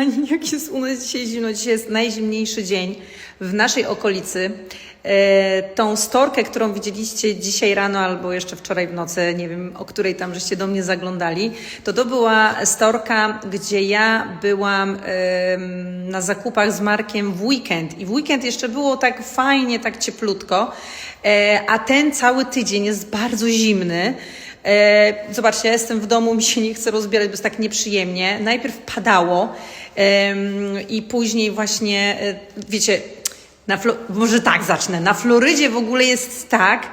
Kochani, jak jest u nas dzisiaj zimno, dzisiaj jest najzimniejszy dzień w naszej okolicy. E, tą storkę, którą widzieliście dzisiaj rano albo jeszcze wczoraj w nocy, nie wiem o której tam żeście do mnie zaglądali, to to była storka, gdzie ja byłam na zakupach z Markiem w weekend i w weekend jeszcze było tak fajnie, tak cieplutko, e, a ten cały tydzień jest bardzo zimny. E, zobaczcie, ja jestem w domu, mi się nie chce rozbierać, bo jest tak nieprzyjemnie. Najpierw padało i później właśnie, e, wiecie, na może tak zacznę. Na Florydzie w ogóle jest tak,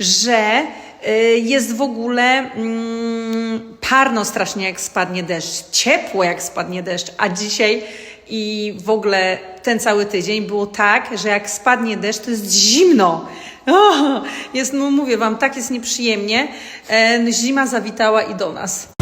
że e, jest w ogóle mm, parno strasznie jak spadnie deszcz, ciepło jak spadnie deszcz, a dzisiaj i w ogóle ten cały tydzień było tak, że jak spadnie deszcz, to jest zimno. O, jest, no mówię wam, tak jest nieprzyjemnie. E, zima zawitała i do nas.